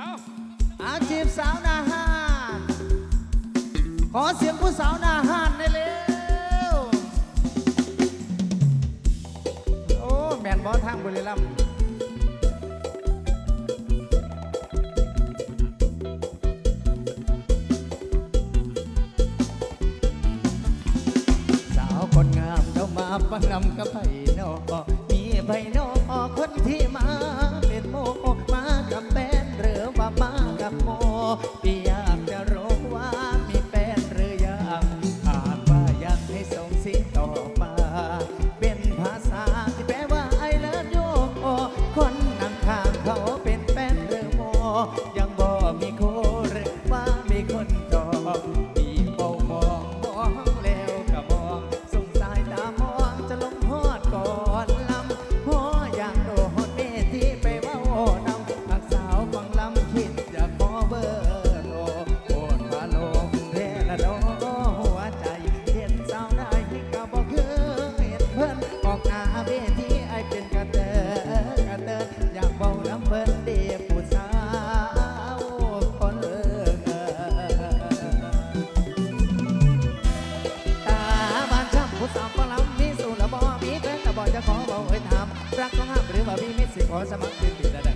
เอาอาจีบสาวนาหานขอเสียงผู้สาวนาหานได้เร็วโอ้แมนบอทางบุรีรัมย์สาวคนงามเดามาปังนำกับไผ่นอมีไผ่นอคนที่มา พี่อยากจะรู้ว่ามีแฟนหรือยังหากว่ายังให้ส่งสิ่งต่อมา เป็นภาษาที่แปลว่า I love you คนนั่งข้างเขาเป็นแฟนหรือโมยัง อยากเบาน้ำเพิ่นเดียผู้สาวคนเลิกตาบ้านช่ำผู้สาวก็ล้ำมีสู่ละบ่มีแฟนแต่บ่จะขอเบาเอ่ยถามรักก็ห้ามหรือว่ามีมิตรสิขอสมัครเป็นติดระด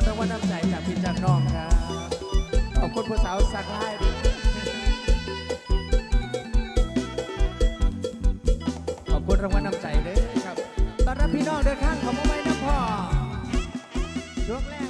คุณรางวัลน้ำใจจากพี่จากน้องครับ ขอบคุณผู้สาวสักไล่ขอบคุณรางวัลน้ำใจเด้อครับตอนรับพี่น้องเดินข้างของมาไว้นะพ่อช่วงแรก